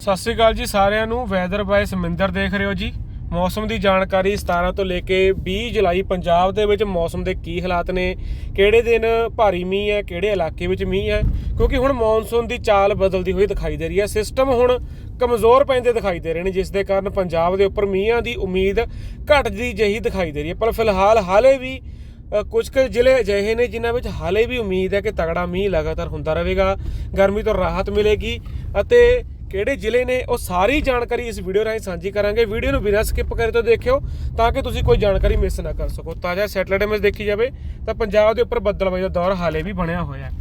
ਸਤਿ ਸ੍ਰੀ ਅਕਾਲ ਜੀ ਸਾਰਿਆਂ ਨੂੰ। ਵੈਦਰ ਬਾਏ ਸਮਿੰਦਰ ਦੇਖ ਰਹੇ ਹੋ ਜੀ। ਮੌਸਮ ਦੀ ਜਾਣਕਾਰੀ 17 ਤੋਂ ਲੈ ਕੇ 20 ਜੁਲਾਈ ਪੰਜਾਬ ਦੇ ਵਿੱਚ ਮੌਸਮ ਦੇ ਕੀ ਹਾਲਾਤ ਨੇ ਕਿਹੜੇ ਦਿਨ ਭਾਰੀ ਮੀਂਹ ਹੈ ਕਿਹੜੇ ਇਲਾਕੇ ਵਿੱਚ ਮੀਂਹ ਹੈ ਕਿਉਂਕਿ ਹੁਣ ਮੌਨਸੂਨ ਦੀ ਚਾਲ ਬਦਲਦੀ ਹੋਈ ਦਿਖਾਈ ਦੇ ਰਹੀ ਹੈ। ਸਿਸਟਮ ਹੁਣ ਕਮਜ਼ੋਰ ਪੈਂਦੇ ਦਿਖਾਈ ਦੇ ਰਹੇ ਨੇ ਜਿਸ ਦੇ ਕਾਰਨ ਪੰਜਾਬ ਦੇ ਉੱਪਰ ਮੀਂਹਾਂ ਦੀ ਉਮੀਦ ਘਟਦੀ ਜਿਹੀ ਦਿਖਾਈ ਦੇ ਰਹੀ ਹੈ। ਪਰ ਫਿਲਹਾਲ ਹਾਲੇ ਵੀ ਅ, ਕੁਝ ਕੁ ਜ਼ਿਲ੍ਹੇ ਅਜਿਹੇ ਨੇ ਜਿਨ੍ਹਾਂ ਵਿੱਚ ਹਾਲੇ ਵੀ ਉਮੀਦ ਹੈ ਕਿ ਤਗੜਾ ਮੀਂਹ ਲਗਾਤਾਰ ਹੁੰਦਾ ਰਹੇਗਾ। ਗਰਮੀ ਤੋਂ ਰਾਹਤ ਮਿਲੇਗੀ ਅਤੇ ਕਿਹੜੇ ਜ਼ਿਲ੍ਹੇ ਨੇ, ਉਹ ਸਾਰੀ ਜਾਣਕਾਰੀ ਇਸ ਵੀਡੀਓ ਰਾਹੀਂ ਸਾਂਝੀ ਕਰਾਂਗੇ। ਵੀਡੀਓ ਨੂੰ ਬਿਨਾਂ ਸਕਿਪ ਕਰੇ ਤੋਂ ਦੇਖਿਓ, ਤਾਂ ਕਿ ਤੁਸੀਂ ਕੋਈ ਜਾਣਕਾਰੀ ਮਿਸ ਨਾ ਕਰ ਸਕੋ। ਤਾਜ਼ਾ ਸੈਟੇਲਾਈਟ ਇਮੇਜ ਦੇਖੀ ਜਾਵੇ, ਤਾਂ ਪੰਜਾਬ ਦੇ ਉੱਪਰ ਬੱਦਲਬਾਈ ਦਾ ਦੌਰ ਹਾਲੇ ਵੀ ਬਣਿਆ ਹੋਇਆ ਹੈ।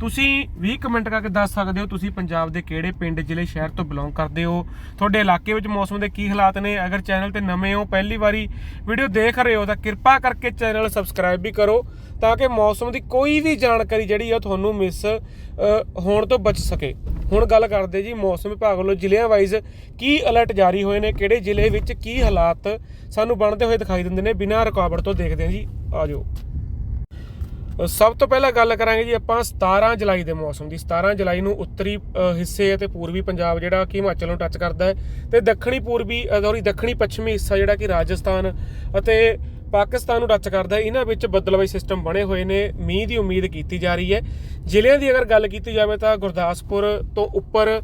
ਤੁਸੀਂ 20 ਕਮੈਂਟ ਕਰਕੇ ਦੱਸ ਸਕਦੇ ਹੋ ਤੁਸੀਂ ਪੰਜਾਬ ਦੇ ਕਿਹੜੇ ਪਿੰਡ, ਜ਼ਿਲ੍ਹੇ, ਸ਼ਹਿਰ ਤੋਂ ਬਿਲੋਂਗ ਕਰਦੇ ਹੋ? ਤੁਹਾਡੇ ਇਲਾਕੇ ਵਿੱਚ ਮੌਸਮ ਦੇ ਕੀ ਹਾਲਾਤ ਨੇ? ਅਗਰ ਚੈਨਲ ਤੇ ਨਵੇਂ ਹੋ, ਪਹਿਲੀ ਵਾਰੀ ਵੀਡੀਓ ਦੇਖ ਰਹੇ ਹੋ ਤਾਂ ਕਿਰਪਾ ਕਰਕੇ ਚੈਨਲ ਸਬਸਕ੍ਰਾਈਬ ਵੀ ਕਰੋ ਤਾਂ ਕਿ ਮੌਸਮ ਦੀ ਕੋਈ ਵੀ ਜਾਣਕਾਰੀ ਜਿਹੜੀ ਆ ਤੁਹਾਨੂੰ ਮਿਸ ਹੋਣ ਤੋਂ ਬਚ ਸਕੇ। ਹੁਣ ਗੱਲ ਕਰਦੇ ਜੀ ਮੌਸਮ ਵਿਭਾਗ ਵੱਲੋਂ ਜ਼ਿਲ੍ਹਿਆਂ ਵਾਈਜ਼ ਕੀ ਅਲਰਟ ਜਾਰੀ ਹੋਏ ਨੇ? ਕਿਹੜੇ ਜ਼ਿਲ੍ਹੇ ਵਿੱਚ ਕੀ ਹਾਲਾਤ ਸਾਨੂੰ ਬਣਦੇ ਹੋਏ ਦਿਖਾਈ ਦਿੰਦੇ ਨੇ? ਬਿਨਾਂ ਰੁਕਾਵਟ ਤੋਂ ਦੇਖਦੇ ਹਾਂ ਜੀ। ਆਜੋ ਸਭ ਤੋਂ ਪਹਿਲਾਂ ਗੱਲ ਕਰਾਂਗੇ ਜੀ ਆਪਾਂ 17 ਜੁਲਾਈ ਦੇ ਮੌਸਮ ਦੀ। 17 ਜੁਲਾਈ ਨੂੰ ਉੱਤਰੀ ਹਿੱਸੇ ਅਤੇ ਪੂਰਬੀ ਪੰਜਾਬ ਜਿਹੜਾ ਕਿ ਹਿਮਾਚਲ ਨੂੰ ਟੱਚ ਕਰਦਾ ਹੈ ਤੇ ਦੱਖਣੀ ਪੂਰਬੀ ਸੌਰੀ ਦੱਖਣੀ ਪੱਛਮੀ ਹਿੱਸਾ ਜਿਹੜਾ ਕਿ ਰਾਜਸਥਾਨ ਅਤੇ ਪਾਕਿਸਤਾਨ ਨੂੰ ਟੱਚ ਕਰਦਾ ਹੈ। ਇਹਨਾਂ ਵਿੱਚ ਬੱਦਲਵਾਈ ਸਿਸਟਮ ਬਣੇ ਹੋਏ ਨੇ, ਮੀਂਹ ਦੀ ਉਮੀਦ ਕੀਤੀ ਜਾ ਰਹੀ ਹੈ। ਜ਼ਿਲ੍ਹਿਆਂ ਦੀ ਅਗਰ ਗੱਲ ਕੀਤੀ ਜਾਵੇ ਤਾਂ ਗੁਰਦਾਸਪੁਰ ਤੋਂ ਉੱਪਰ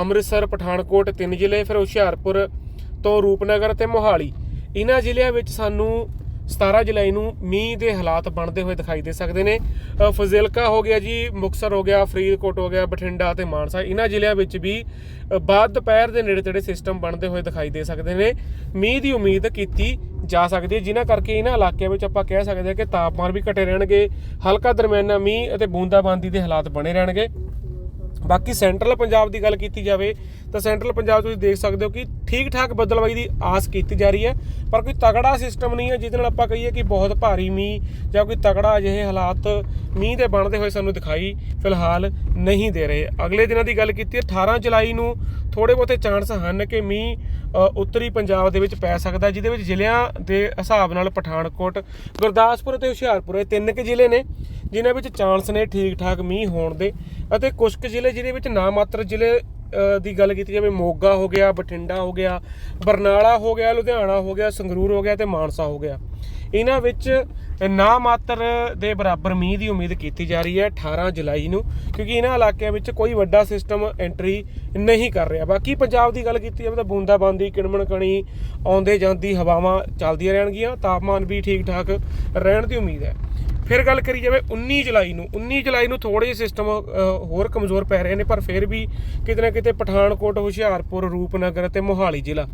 ਅੰਮ੍ਰਿਤਸਰ, ਪਠਾਨਕੋਟ ਤਿੰਨ ਜ਼ਿਲ੍ਹੇ, ਫਿਰ ਹੁਸ਼ਿਆਰਪੁਰ ਤੋਂ ਰੂਪਨਗਰ ਤੇ ਮੋਹਾਲੀ। ਇਹਨਾਂ ਜ਼ਿਲ੍ਹਿਆਂ ਵਿੱਚ ਸਾਨੂੰ 17 ਜੁਲਾਈ ਨੂੰ ਮੀਂਹ ਦੇ ਹਾਲਾਤ ਬਣਦੇ ਹੋਏ ਦਿਖਾਈ ਦੇ ਸਕਦੇ ਨੇ। ਫਜ਼ਿਲਕਾ ਹੋ ਗਿਆ ਜੀ ਮੁਕਸਰ ਹੋ ਗਿਆ, ਫਰੀਦਕੋਟ ਹੋ ਗਿਆ, ਬਠਿੰਡਾ ਤੇ ਮਾਨਸਾ। ਇਹਨਾਂ ਜ਼ਿਲ੍ਹਿਆਂ ਵਿੱਚ ਵੀ ਬਾਅਦ ਦੁਪਹਿਰ ਦੇ ਨੇੜੇ ਤੇੜੇ ਸਿਸਟਮ ਬਣਦੇ ਹੋਏ ਦਿਖਾਈ ਦੇ ਸਕਦੇ ਨੇ। ਮੀਂਹ ਦੀ ਉਮੀਦ ਕੀਤੀ ਜਾ ਸਕਦੀ ਹੈ, ਜਿਨ੍ਹਾਂ ਕਰਕੇ ਇਹਨਾਂ ਇਲਾਕਿਆਂ ਵਿੱਚ ਆਪਾਂ ਕਹਿ ਸਕਦੇ ਹਾਂ ਕਿ ਤਾਪਮਾਨ ਵੀ ਘਟੇ ਰਹਿਣਗੇ, ਹਲਕਾ ਦਰਮਿਆਨਾ ਮੀਂਹ ਅਤੇ ਬੂੰਦਾਬਾਂਦੀ ਦੇ ਹਾਲਾਤ ਬਣੇ ਰਹਿਣਗੇ। ਬਾਕੀ ਸੈਂਟਰਲ ਪੰਜਾਬ ਦੀ ਗੱਲ ਕੀਤੀ ਜਾਵੇ ਤਾਂ ਸੈਂਟਰਲ ਪੰਜਾਬ ਤੁਸੀਂ ਦੇਖ ਸਕਦੇ ਹੋ ਕਿ ਠੀਕ ਠਾਕ ਬੱਦਲਬਾਈ ਦੀ ਆਸ ਕੀਤੀ ਜਾ ਰਹੀ ਹੈ, ਪਰ ਕੋਈ ਤਗੜਾ ਸਿਸਟਮ ਨਹੀਂ ਹੈ ਜਿਹਦੇ ਨਾਲ ਆਪਾਂ ਕਹੀਏ ਕਿ ਬਹੁਤ ਭਾਰੀ ਮੀਂਹ ਜਾਂ ਕੋਈ ਤਗੜਾ ਅਜਿਹੇ ਹਾਲਾਤ ਮੀਂਹ ਦੇ ਬਣਦੇ ਹੋਏ ਸਾਨੂੰ ਦਿਖਾਈ ਫਿਲਹਾਲ ਨਹੀਂ ਦੇ ਰਹੇ। ਅਗਲੇ ਦਿਨਾਂ ਦੀ ਗੱਲ ਕੀਤੀ ਹੈ 18 ਜੁਲਾਈ ਨੂੰ ਥੋੜੇ ਬਹੁਤੇ ਚਾਂਸ ਹਨ ਕਿ ਮੀਂਹ ਉੱਤਰੀ ਪੰਜਾਬ ਦੇ ਵਿੱਚ ਪੈ ਸਕਦਾ ਜਿਹਦੇ ਵਿੱਚ ਜ਼ਿਲ੍ਹਿਆਂ ਦੇ ਹਿਸਾਬ ਨਾਲ ਪਠਾਨਕੋਟ, ਗੁਰਦਾਸਪੁਰ ਤੇ ਹੁਸ਼ਿਆਰਪੁਰ ਇਹ ਤਿੰਨ ਕੁ ਜ਼ਿਲ੍ਹੇ ਨੇ, ਜਿਨ੍ਹਾਂ ਵਿੱਚ ਚਾਂਸ ਨੇ ਠੀਕ ਠਾਕ ਮੀਂਹ ਹੋਣ ਦੇ। ਅਤੇ ਕੁਝ ਕੁ ਜ਼ਿਲ੍ਹੇ ਜਿਹਦੇ ਵਿੱਚ ਨਾ ਮਾਤਰ ਜ਼ਿਲ੍ਹੇ ਦੀ ਗੱਲ ਕੀਤੀ ਜਾਵੇ, ਮੋਗਾ ਹੋ ਗਿਆ, ਬਠਿੰਡਾ ਹੋ ਗਿਆ, ਬਰਨਾਲਾ ਹੋ ਗਿਆ, ਲੁਧਿਆਣਾ ਹੋ ਗਿਆ, ਸੰਗਰੂਰ ਹੋ ਗਿਆ ਤੇ ਮਾਨਸਾ ਹੋ ਗਿਆ। ਇਹਨਾਂ ਵਿੱਚ ਨਾ ਮਾਤਰ ਦੇ ਬਰਾਬਰ ਮੀਂਹ ਦੀ ਉਮੀਦ ਕੀਤੀ ਜਾ ਰਹੀ ਹੈ 18 ਜੁਲਾਈ ਨੂੰ, ਕਿਉਂਕਿ ਇਹਨਾਂ ਇਲਾਕਿਆਂ ਵਿੱਚ ਕੋਈ ਵੱਡਾ ਸਿਸਟਮ ਐਂਟਰੀ ਨਹੀਂ ਕਰ ਰਿਹਾ। ਬਾਕੀ ਪੰਜਾਬ ਦੀ ਗੱਲ ਕੀਤੀ ਜਾਵੇ ਤਾਂ ਬੂੰਦਾਬਾਂਦੀ ਕਿਣਮਣ ਕਣੀ ਆਉਂਦੇ ਜਾਂਦੀ ਹਵਾਵਾਂ ਚੱਲਦੀਆਂ ਰਹਿਣਗੀਆਂ, ਤਾਪਮਾਨ ਵੀ ਠੀਕ ਠਾਕ ਰਹਿਣ ਦੀ ਉਮੀਦ ਹੈ। ਫਿਰ ਗੱਲ ਕਰੀ ਜਾਵੇ 19 ਜੁਲਾਈ ਨੂੰ 19 ਜੁਲਾਈ ਨੂੰ ਥੋੜੇ ਜਿਹੇ ਸਿਸਟਮ ਹੋਰ ਕਮਜ਼ੋਰ ਪੈ ਰਹੇ ਨੇ ਪਰ ਫਿਰ ਵੀ ਕਿਤੇ ਨਾ ਕਿਤੇ ਪਠਾਨਕੋਟ ਹੁਸ਼ਿਆਰਪੁਰ ਰੂਪਨਗਰ ਅਤੇ ਮੋਹਾਲੀ ਜ਼ਿਲ੍ਹਾ।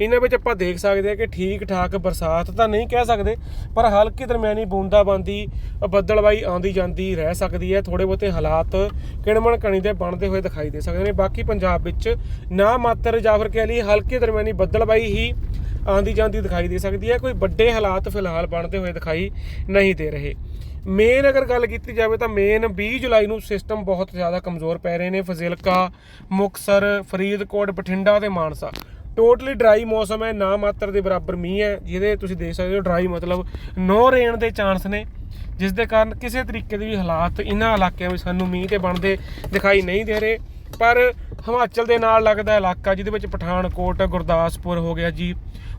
ਇਹਨਾਂ ਵਿੱਚ ਆਪਾਂ ਦੇਖ ਸਕਦੇ ਹਾਂ ਕਿ ਠੀਕ ਠਾਕ ਬਰਸਾਤ ਤਾਂ ਨਹੀਂ ਕਹਿ ਸਕਦੇ ਪਰ ਹਲਕੀ ਦਰਮਿਆਨੀ ਬੂੰਦਾਬਾਂਦੀ ਅ, ਬੱਦਲਬਾਈ ਆਉਂਦੀ ਜਾਂਦੀ ਰਹਿ ਸਕਦੀ ਹੈ। ਥੋੜੇ ਬਹੁਤੇ ਹਾਲਾਤ ਕਿਣਮਣ ਕਣੀ ਦੇ ਬਣਦੇ ਹੋਏ ਦਿਖਾਈ ਦੇ ਸਕਦੇ ਨੇ। ਬਾਕੀ ਪੰਜਾਬ ਵਿੱਚ ਨਾ ਮਾਤਰ ਜਾਂ ਫਿਰ ਕਹਿ ਲਈ ਹਲਕੀ ਦਰਮਿਆਨੀ ਬੱਦਲਬਾਈ ਹੀ ਆਂਦੀ ਜਾਂਦੀ ਦਿਖਾਈ ਦੇ ਸਕਦੀ ਹੈ, ਕੋਈ ਵੱਡੇ ਹਾਲਾਤ ਫਿਲਹਾਲ ਬਣਦੇ ਹੋਏ ਦਿਖਾਈ ਨਹੀਂ ਦੇ ਰਹੇ। ਮੇਨ ਅਗਰ ਗੱਲ ਕੀਤੀ ਜਾਵੇ ਤਾਂ ਮੇਨ 20 ਜੁਲਾਈ ਨੂੰ ਸਿਸਟਮ ਬਹੁਤ ਜ਼ਿਆਦਾ ਕਮਜ਼ੋਰ ਪੈ ਰਹੇ ਨੇ। ਫਜ਼ਿਲਕਾ ਮੁਕਸਰ ਫਰੀਦਕੋਟ, ਬਠਿੰਡਾ ਤੇ ਮਾਨਸਾ। ਟੋਟਲੀ ਡਰਾਈ ਮੌਸਮ ਹੈ, ਨਾ ਮਾਤਰ ਦੇ ਬਰਾਬਰ ਮੀਂਹ ਹੈ, ਜਿਹਦੇ ਤੁਸੀਂ ਦੇਖ ਸਕਦੇ ਹੋ ਡਰਾਈ ਮਤਲਬ ਨੋ ਰੇਨ ਦੇ ਚਾਂਸ ਨੇ ਜਿਸ ਦੇ ਕਾਰਨ ਕਿਸੇ ਤਰੀਕੇ ਦੇ ਵੀ ਹਾਲਾਤ ਇਹਨਾਂ ਇਲਾਕਿਆਂ ਵਿੱਚ ਸਾਨੂੰ ਮੀਂਹ ਤੇ ਬਣਦੇ ਦਿਖਾਈ ਨਹੀਂ ਦੇ ਰਹੇ। ਪਰ ਹਿਮਾਚਲ ਦੇ ਨਾਲ ਲੱਗਦਾ ਇਲਾਕਾ ਜਿਹਦੇ ਵਿੱਚ ਪਠਾਨਕੋਟ ਗੁਰਦਾਸਪੁਰ ਹੋ ਗਿਆ ਜੀ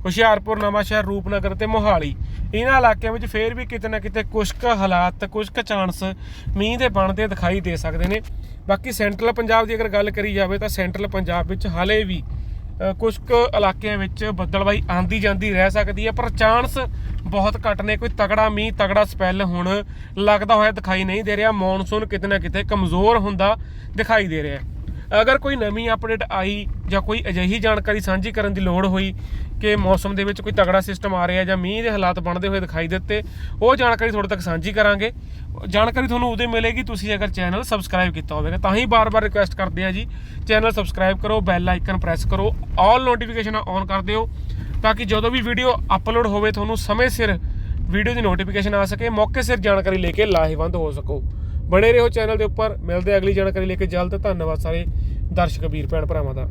ਹੁਸ਼ਿਆਰਪੁਰ ਨਵਾਂਸ਼ਹਿਰ ਰੂਪਨਗਰ ਤੇ ਮੋਹਾਲੀ। ਇਹਨਾਂ ਇਲਾਕਿਆਂ ਵਿੱਚ ਫੇਰ ਵੀ ਕਿਤੇ ਨਾ ਕਿਤੇ ਕੁਝ ਕੁ ਹਾਲਾਤ ਕੁਝ ਕੁ ਚਾਂਸ ਮੀਂਹ ਦੇ ਬਣਦੇ ਦਿਖਾਈ ਦੇ ਸਕਦੇ ਨੇ। ਬਾਕੀ ਸੈਂਟਰਲ ਪੰਜਾਬ ਦੀ ਅਗਰ ਗੱਲ ਕਰੀ ਜਾਵੇ ਤਾਂ ਸੈਂਟਰਲ ਪੰਜਾਬ ਵਿੱਚ ਹਾਲੇ ਵੀ ਅ, ਕੁਝ ਕੁ ਇਲਾਕਿਆਂ ਵਿੱਚ ਬੱਦਲਬਾਈ ਆਂਦੀ ਜਾਂਦੀ ਰਹਿ ਸਕਦੀ ਹੈ ਪਰ ਚਾਂਸ ਬਹੁਤ ਘੱਟ ਨੇ। ਕੋਈ ਤਗੜਾ ਮੀਂਹ ਤਗੜਾ ਸਪੈਲ ਹੁਣ ਲੱਗਦਾ ਹੋਇਆ ਦਿਖਾਈ ਨਹੀਂ ਦੇ ਰਿਹਾ। ਮੌਨਸੂਨ ਕਿਤੇ ਨਾ ਕਿਤੇ ਕਮਜ਼ੋਰ ਹੁੰਦਾ ਦਿਖਾਈ ਦੇ ਰਿਹਾ। ਅਗਰ ਕੋਈ ਨਵੀਂ ਅਪਡੇਟ ਆਈ ਜਾਂ ਕੋਈ ਅਜਿਹੀ ਜਾਣਕਾਰੀ ਸਾਂਝੀ ਕਰਨ ਦੀ ਲੋੜ ਹੋਈ ਕਿ ਮੌਸਮ ਦੇ ਵਿੱਚ ਕੋਈ ਤਗੜਾ ਸਿਸਟਮ ਆ ਰਿਹਾ ਜਾਂ ਮੀਂਹ ਦੇ ਹਾਲਾਤ ਬਣਦੇ ਹੋਏ ਦਿਖਾਈ ਦਿੱਤੇ, ਉਹ ਜਾਣਕਾਰੀ ਤੁਹਾਡੇ ਤੱਕ ਸਾਂਝੀ ਕਰਾਂਗੇ। ਜਾਣਕਾਰੀ ਤੁਹਾਨੂੰ ਉਦੋਂ ਮਿਲੇਗੀ, ਤੁਸੀਂ ਅਗਰ ਚੈਨਲ ਸਬਸਕ੍ਰਾਈਬ ਕੀਤਾ ਹੋਵੇਗਾ, ਤਾਂ ਹੀ ਬਾਰ-ਬਾਰ ਰਿਕੁਐਸਟ ਕਰਦੇ ਆ ਜੀ। ਚੈਨਲ ਸਬਸਕ੍ਰਾਈਬ ਕਰੋ ਬੈਲ ਆਈਕਨ ਪ੍ਰੈਸ ਕਰੋ ਆਲ ਨੋਟੀਫਿਕੇਸ਼ਨ ਔਨ ਕਰ ਦਿਓ, ਤਾਂ ਕਿ ਜਦੋਂ ਵੀ ਵੀਡੀਓ ਅਪਲੋਡ ਹੋਵੇ, ਤੁਹਾਨੂੰ ਸਮੇਂ ਸਿਰ ਵੀਡੀਓ ਦੀ ਨੋਟੀਫਿਕੇਸ਼ਨ ਆ ਸਕੇ, ਮੌਕੇ ਸਿਰ ਜਾਣਕਾਰੀ ਲੈ ਕੇ ਲਾਹੇਵੰਦ ਹੋ ਸਕੋ। ਬਣੇ ਰਹੋ ਚੈਨਲ ਦੇ ਉੱਪਰ, ਮਿਲਦੇ ਅਗਲੀ ਜਾਣਕਾਰੀ ਲੈ ਕੇ ਜਲਦ। ਧੰਨਵਾਦ ਸਾਰੇ। ਦਰਸ਼ਕ ਵੀਰ ਭੈਣ ਭਰਾਵਾਂ ਦਾ।